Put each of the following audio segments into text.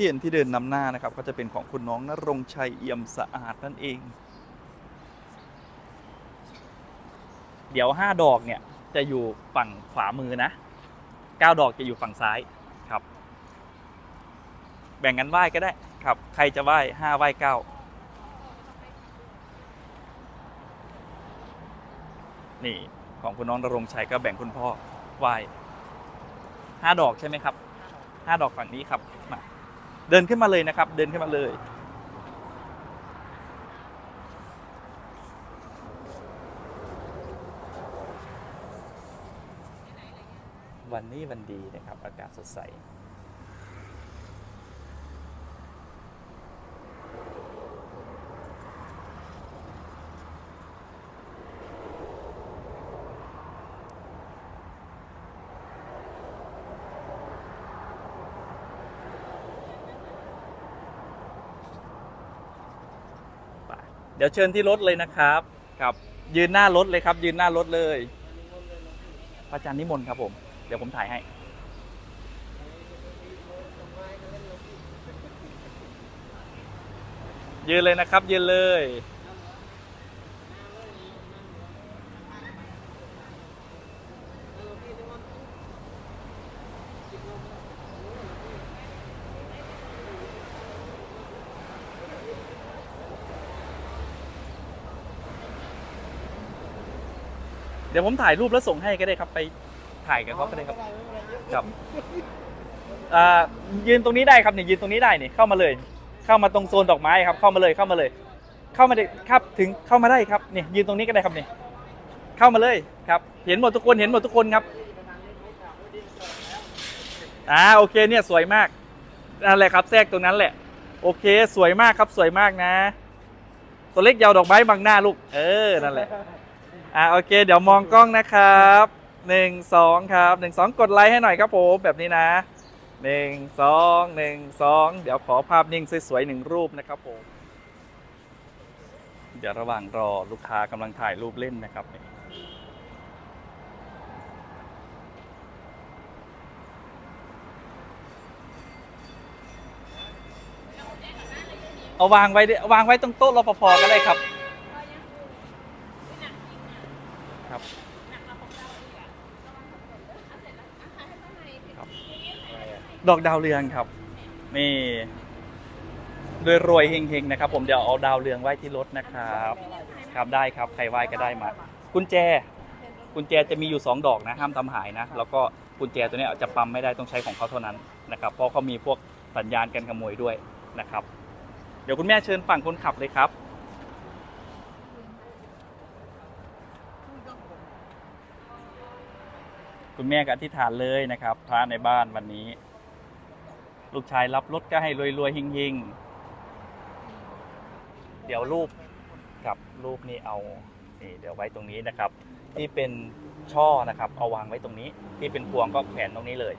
ที่เห็นที่เดินนำหน้านะครับก็จะเป็นของคุณน้องนรงชัยเอี่ยมสะอาดนั่นเอง เดี๋ยวห้าดอกเนี่ยจะอยู่ฝั่งขวามือนะเก้าดอกจะอยู่ฝั่งซ้ายครับ แบ่งกันไหว้ก็ได้ครับ ใครจะไหว้ห้าไหว้เก้านี่ของคุณน้องนรงชัยก็แบ่งคุณพ่อไหว้ห้าดอกใช่ไหมครับห้าดอกฝั่งนี้ครับมา เดินขึ้นมาเลยนะครับ เดินขึ้นมาเลย วันนี้วันดีนะครับ อากาศสดใส ดี๋ยวเชิญที่รถเลยนะครับครับ ยืนหน้ารถเลยครับ ยืนหน้ารถเลยพระอาจารย์นิมนต์ครับผม เดี๋ยวผมถ่ายให้ ยืนเลยนะครับ ยืนเลย เดี๋ยวผมถ่ายรูปแล้วส่งให้ก็ได้ครับไปถ่ายกับเขาก็ได้ครับครับอ่ายืนตรงนี้ได้ครับเนี่ยยืนตรงนี้ได้นี่เข้ามาเลย เข้ามาตรงโซนดอกไม้ครับ เข้ามาเลยเข้ามาเลย เข้ามาได้ครับถึงเข้ามาได้ครับเนี่ยยืนตรงนี้ก็ได้ครับเนี่ยเข้ามาเลยครับ เห็นหมดทุกคนเห็นหมดทุกคนครับอ่าโอเคเนี่ยสวยมากนั่นแหละครับแทรกตรงนั้นแหละ โอเคสวยมากครับสวยมากนะ ตัวเล็กยาวดอกไม้บังหน้าลูก เออนั่นแหละ อ่าโอเค เดี๋ยวมองกล้องนะครับหนึ่งสองครับหนึ่งสองกดไลค์ให้หน่อยครับผมแบบนี้นะหนึ่งสองหนึ่งสองเดี๋ยวขอภาพนิ่งสวยๆหนึ่งรูปนะครับผมเดี๋ยวระหว่างรอลูกค้ากำลังถ่ายรูปเล่นนะครับเอาวางไว้ดิวางไว้ตรงโต๊ะรปภก็ได้ครับ ดอกดาวเรืองครับ นี่รวยรวยเฮงๆนะครับ ผมเดี๋ยวเอาดาวเรืองไว้ที่รถนะครับ ครับได้ครับใครไหว้ก็ได้มา กุญแจ กุญแจจะมีอยู่ 2 ดอกนะห้ามทำหายนะ แล้วก็กุญแจตัวเนี้ยจะปั๊มไม่ได้ต้องใช้ของเขาเท่านั้นนะครับ เพราะเขามีพวกสัญญาณการขโมยด้วยนะครับ เดี๋ยวคุณแม่เชิญฝั่งคนขับเลยครับ คุณแม่ก็อธิษฐานเลยนะครับ พระในบ้านวันนี้ ลูกชายรับรถก็ให้รวยๆหิ่งๆ เดี๋ยวรูปกับรูปนี้เอานี่เดี๋ยวไว้ตรงนี้นะครับ ที่เป็นช่อนะครับ เอาวางไว้ตรงนี้ ที่เป็นพวงก็แขวนตรงนี้เลย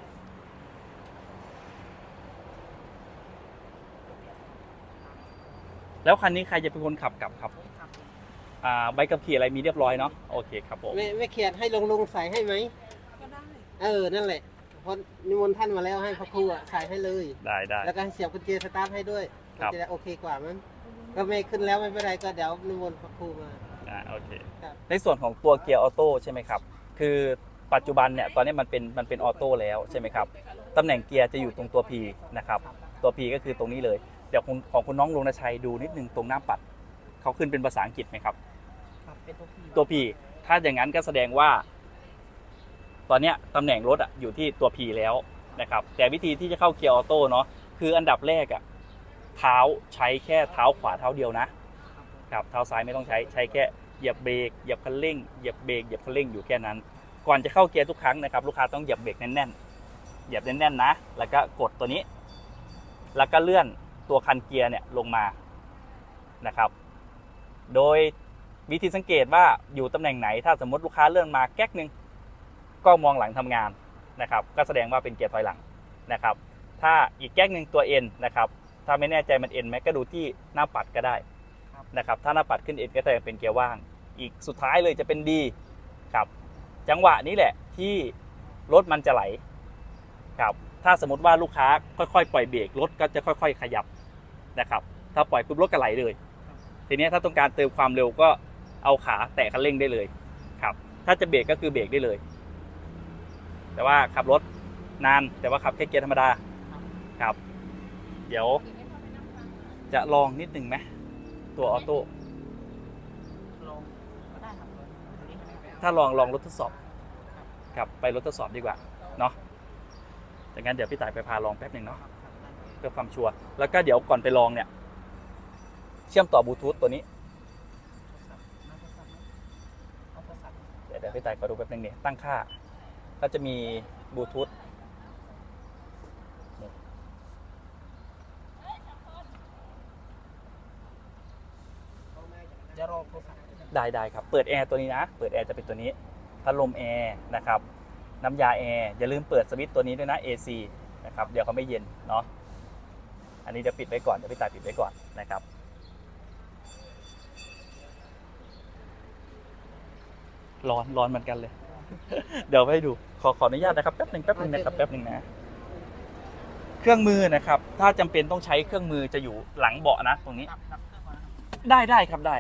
แล้วคันนี้ใครจะเป็นคนขับกลับครับอ่าใบขับขี่อะไรมีเรียบร้อยเนาะโอเคครับผมไม่ไม่เขียนให้ลงลงใส่ให้ไหม ก็ได้ เออ นั่นแหละ เพราะนิมนต์ท่านมาแล้วให้พระครูอะใส่ให้เลย ได้ได้ แล้วก็ให้เสียบกุญแจสตาร์ทให้ด้วยครับมันจะได้โอเคกว่ามั้งก็ไม่ขึ้นแล้วไม่เป็นไรก็เดี๋ยวนิมนต์พระครูมา อ่าโอเค ครับ ในส่วนของตัวเกียร์ออโต้ใช่ไหมครับ คือปัจจุบันเนี่ยตอนนี้มันเป็นมันเป็นออโต้แล้วใช่ไหมครับ ตำแหน่งเกียร์จะอยู่ตรงตัว P นะครับ ตัว P ก็คือตรงนี้เลย เดี๋ยวของของคุณน้องลงนชัยดูนิดนึงตรงหน้าปัด เขาขึ้นเป็นภาษาอังกฤษไหมครับ ครับเป็นตัวพีตัว P ถ้าอย่างนั้นก็แสดงว่า ตอนนี้ตำแหน่งรถอะอยู่ที่ตัว P แล้วนะครับแต่วิธีที่จะเข้าเกียร์ออโต้เนาะคืออันดับแรกอะเท้าใช้แค่เท้าขวาเท้าเดียวนะครับเท้าซ้ายไม่ต้องใช้ใช้แค่เหยียบเบรกเหยียบคันเร่งเหยียบเบรกเหยียบคันเร่งอยู่แค่นั้น ก่อนจะเข้าเกียร์ทุกครั้งนะครับลูกค้าต้องเหยียบเบรกแน่นๆเหยียบแน่นๆนะ แล้วก็กดตัวนี้ แล้วก็เลื่อนตัวคันเกียร์เนี่ยลงมานะครับ โดยวิธีสังเกตว่าอยู่ตำแหน่งไหน ถ้าสมมติลูกค้าเลื่อนมาแก๊กหนึ่ง ก็มองหลังทำงานนะครับก็แสดงว่าเป็นเกียร์ถอยหลังนะครับ ถ้าอีกแก๊กหนึ่งตัว N นะครับถ้าไม่แน่ใจมัน N ไหมก็ดูที่หน้าปัดก็ได้นะครับถ้าหน้าปัดขึ้นเอ็นก็จะเป็นเกียร์ว่าง อีกสุดท้ายเลยจะเป็นดีครับจังหวะนี้แหละที่รถมันจะไหลครับถ้าสมมติว่าลูกค้าค่อยๆ ปล่อยเบรกรถก็จะค่อย ๆ ขยับนะครับถ้าปล่อยปุ๊บรถก็ไหลเลย ทีนี้ถ้าต้องการเติมความเร็วก็เอาขาแตะคันเร่งได้เลยครับถ้าจะเบรกก็คือเบรกได้เลย แต่ว่าขับรถนาน แต่ว่าขับแค่เกียร์ธรรมดาครับ เดี๋ยว จะลองนิดหนึ่งไหมตัวออโต้ลงก็ได้ครับลงตัวนี้ใช่ไหมครับถ้าลองลองรถทดสอบครับไปรถทดสอบดีกว่าเนาะดังนั้นเดี๋ยวพี่ต่ายไปพาลองแป๊บหนึ่งเนาะครับครับได้เพื่อความชัวร์แล้วก็เดี๋ยวก่อนไปลองเนี่ย เชื่อมต่อบลูทูธตัวนี้เอาโทรศัพท์เดี๋ยวเดี๋ยวพี่ต่ายขอดูแป๊บหนึงเนี่ยตั้งค่า ก็จะมีบลูทูธจะรอโทรศัพท์ได้ได้ครับ เปิดแอร์ตัวนี้นะ เปิดแอร์จะเป็นตัวนี้ พัดลมแอร์นะครับ น้ำยาแอร์ อย่าลืมเปิดสวิตช์ตัวนี้ด้วยนะ AC นะครับ เดี๋ยวเขาไม่เย็นเนาะ อันนี้เดี๋ยวปิดไว้ก่อน เดี๋ยวพี่ต่ายปิดไว้ก่อนนะครับ ร้อนร้อนเหมือนกันเลย เดี๋ยวให้ดู ขอขออนุญาตนะครับแป๊บหนึ่งแป๊บหนึ่งนะครับแป๊บหนึ่งนะ เครื่องมือนะครับ ถ้าจำเป็นต้องใช้เครื่องมือจะอยู่หลังเบาะนะ ตรงนี้ดับดับเครื่องก่อนนะครับได้ได้ครับได้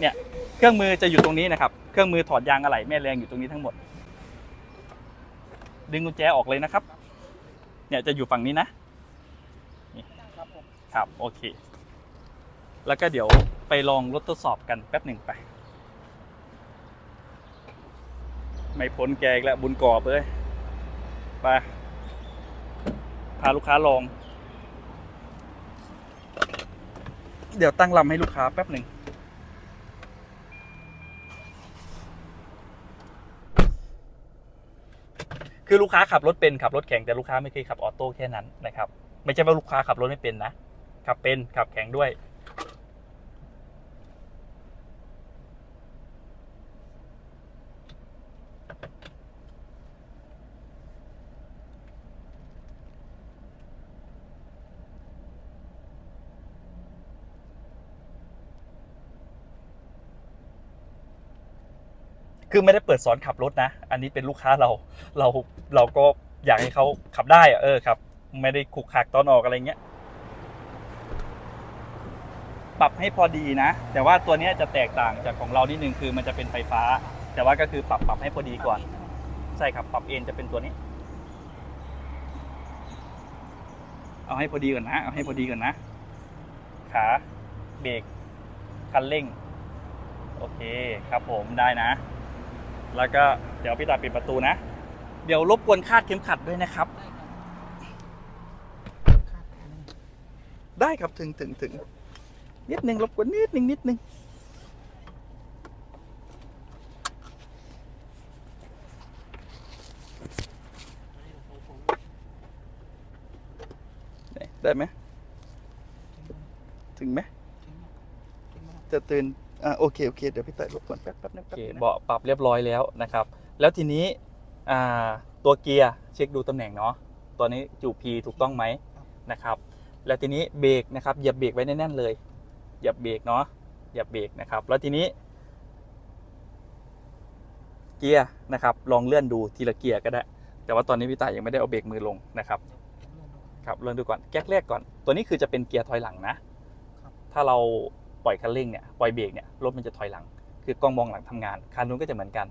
เนี่ย เครื่องมือจะอยู่ตรงนี้นะครับ เครื่องมือถอดยางอะไหล่แม่แรงอยู่ตรงนี้ทั้งหมด ดึงกุญแจออกเลยนะครับ เนี่ยจะอยู่ฝั่งนี้นะครับผมครับโอเค แล้วก็เดี๋ยวไปลองรถทดสอบกันแป๊บหนึ่งไป ไม่พ้นแกอีกแล้วบุญกอบเลยไปพาลูกค้าลอง เดี๋ยวตั้งลำให้ลูกค้าแป๊บหนึ่งคือลูกค้าขับรถเป็นขับรถแข่งแต่ลูกค้าไม่เคยขับออโต้แค่นั้นนะครับ ไม่ใช่ว่าลูกค้าขับรถไม่เป็นนะ ขับเป็นขับแข่งด้วย คือไม่ได้เปิดสอนขับรถนะ อันนี้เป็นลูกค้าเราเราเราก็อยากให้เขาขับได้อะเออครับ ไม่ได้ขุกขักตอนออกอะไรเงี้ยปรับให้พอดีนะ แต่ว่าตัวนี้จะแตกต่างจากของเรานิดนึงคือมันจะเป็นไฟฟ้า แต่ว่าก็คือปรับปรับให้พอดีก่อน ใช่ครับปรับเอ็นจะเป็นตัวนี้ เอาให้พอดีก่อนนะ เอาให้พอดีก่อนนะ ขาเบรกคันเร่ง โอเคครับผมได้นะ แล้วก็เดี๋ยวพี่ตาปิดประตูนะ เดี๋ยวรบกวนคาดเข็มขัดด้วยนะครับ ได้ครับถึงถึงถึงนิดนึงรบกวนนิดนึงนิดนึงได้ไหมถึงไหมจะตื่น อ่าโอเคโอเคเดี๋ยวพี่ต่ายรบกวนแป๊บแป๊บนึงโอเคเบาะปรับเรียบร้อยแล้วนะครับ แล้วทีนี้อ่าตัวเกียร์เช็คดูตำแหน่งเนาะตัวนี้จูพีถูกต้องไหมนะครับ แล้วทีนี้เบรกนะครับเหยียบเบรกไว้แน่นๆเลยเหยียบเบรกเนาะเหยียบเบรกนะครับ แล้วทีนี้ เกียร์นะครับ ลองเลื่อนดูทีละเกียร์ก็ได้ แต่ว่าตอนนี้พี่ต่ายยังไม่ได้เอาเบรกมือลงนะครับเดี๋ยวผมเลื่อนดูครับเริ่มดูก่อนแก๊กแรกก่อน ตัวนี้คือจะเป็นเกียร์ถอยหลังนะครับ ถ้าเรา ปล่อยคันเร่งเนี่ยปล่อยเบรกเนี่ยรถมันจะถอยหลัง คือกล้องมองหลังทำงานคันนู้นก็จะเหมือนกัน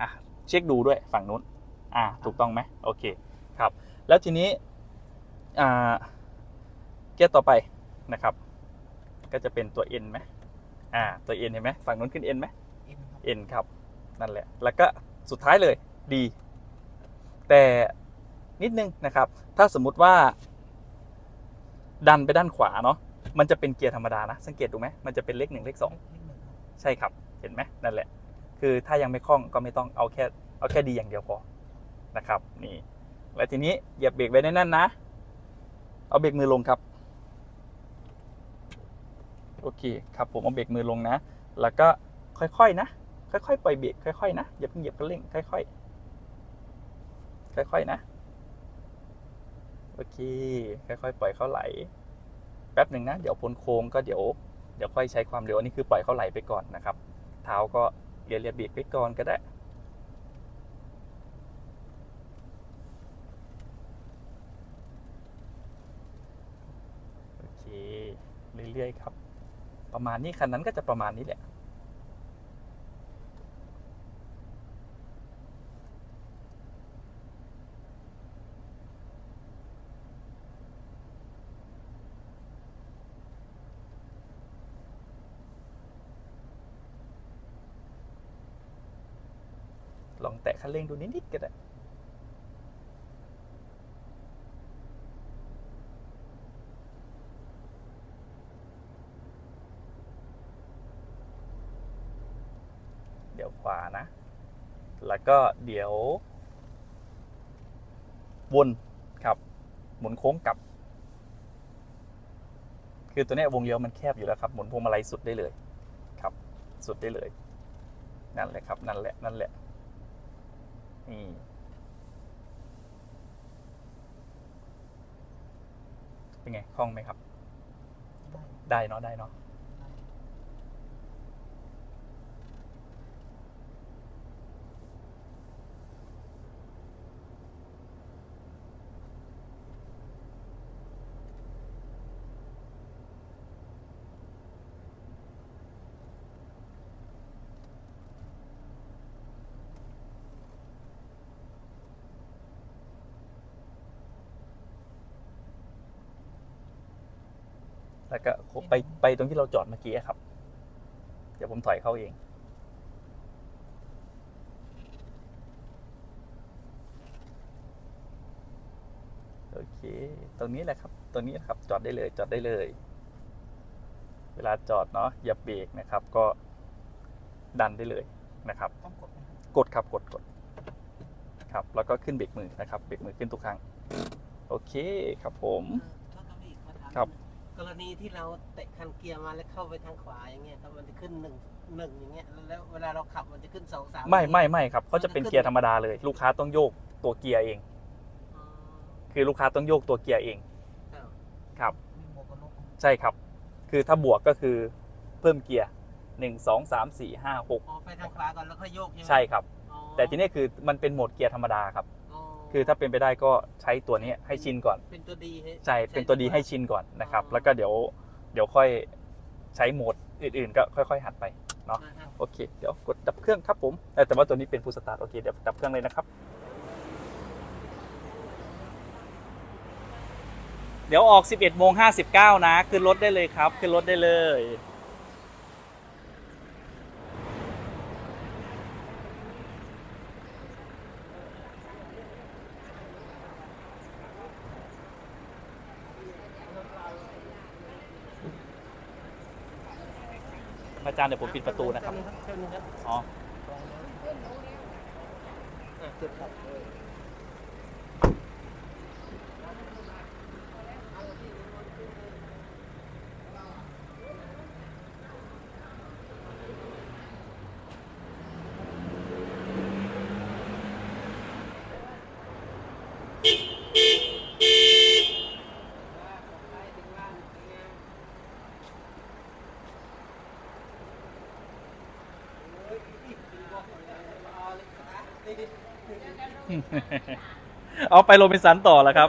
อะเช็คดูด้วยฝั่งนู้นอ่าถูกต้องไหมโอเคครับแล้วทีนี้อ่าเกียร์ต่อไปนะครับ ก็จะเป็นตัว N ไหมอ่าตัว N เห็นไหมฝั่งนู้นขึ้น N ไหมเอ็นครับ N ครับนั่นแหละแล้วก็สุดท้ายเลย D แต่นิดนึงนะครับ ถ้าสมมุติว่า ดันไปด้านขวาเนาะ มันจะเป็นเกียร์ธรรมดานะ สังเกตดูไหมมันจะเป็นเลขหนึ่งเลขสองใช่ครับเห็นไหมนั่นแหละ คือถ้ายังไม่คล่องก็ไม่ต้องเอาแค่เอาแค่ดีอย่างเดียวพอนะครับนี่แล้วทีนี้เหยียบเบรกไว้แน่นๆนะ เอาเบรกมือลงครับโอเคครับผมเอาเบรกมือลงนะ แล้วก็ค่อยๆนะ ค่อยๆปล่อยเบรกค่อยๆนะอย่าเพิ่งเหยียบคันเร่งค่อยๆค่อยๆนะ โอเค ค่อยๆ ปล่อยเขาไหล แป๊บหนึ่งนะ เดี๋ยวพ้นโค้งก็เดี๋ยวเดี๋ยวค่อยใช้ความเร็วอันนี้คือปล่อยเขาไหลไปก่อนนะครับ เท้าก็เรียบเรียบีบไปก่อนก็ได้ โอเค เรื่อยๆครับ ประมาณนี้คันนั้นก็จะประมาณนี้แหละ ลองแตะคันเร่งดูนิดๆก็ได้เดี๋ยวขวานะ แล้วก็เดี๋ยว วนครับ หมุนโค้งกลับ คือตัวนี้วงเลี้ยวมันแคบอยู่แล้วครับ หมุนพวงมาลัยสุดได้เลย ครับ สุดได้เลย นั่นแหละครับ นั่นแหละ นั่นแหละ นี่เป็นไงคล่องไหมครับ ได้เนาะได้เนาะ แล้วก็ไปไปตรงที่เราจอดเมื่อกี้อะครับ เดี๋ยวผมถอยเข้าเอง โอเค ตรงนี้แหละครับ ตรงนี้นะครับ จอดได้เลย จอดได้เลย เวลาจอดเนาะอย่าเบรกนะครับ ก็ดันได้เลยนะครับต้องกดไหมครับกดครับ กดกดครับ แล้วก็ขึ้นเบรกมือนะครับ เบรกมือขึ้นทุกครั้ง โอเคครับผมเออโทษครับ พี่ขอถามครับกรณีที่เราเตะคันเกียร์มาแล้วเข้าไปทางขวาอย่างเงี้ยครับมันจะขึ้นหนึ่งหนึ่งอย่างเงี้ยแล้วเวลาเราขับมันจะขึ้นสองสามไม่ไม่ไม่ครับเขาจะเป็นเกียร์ธรรมดาเลย ลูกค้าต้องโยกตัวเกียร์เองอ๋อคือลูกค้าต้องโยกตัวเกียร์เองอ้าวครับมีหมวกกันน็อกใช่ครับ คือถ้าบวกก็คือเพิ่มเกียร์หนึ่งสองสามสี่ห้าหกอ๋อไปทางขวาก่อนแล้วค่อยโยกใช่ไหมใช่ครับอ๋อแต่ทีนี้คือมันเป็นโหมดเกียร์ธรรมดาครับอ๋อ คือถ้าเป็นไปได้ก็ใช้ตัวนี้ให้ชินก่อน เป็นตัวดีให้ใช่เป็นตัวดีให้ชินก่อนนะครับอ๋อแล้วก็เดี๋ยวเดี๋ยวค่อยใช้โหมดอื่นๆ ก็ค่อยๆหัดไปเนาะนะครับโอเค เดี๋ยวกดดับเครื่องครับผมเอ้ยแต่ว่าตัวนี้เป็นฟูสตาร์ทโอเคเดี๋ยวดับเครื่องเลยนะครับ เดี๋ยวออก 11โมง59 นะ ขึ้นรถได้เลยครับ ขึ้นรถได้เลย อาจารย์เดี๋ยวผมปิดประตูนะครับ อ๋ออะจุดครับ เอาไปโรบินสันต่อแล้วครับ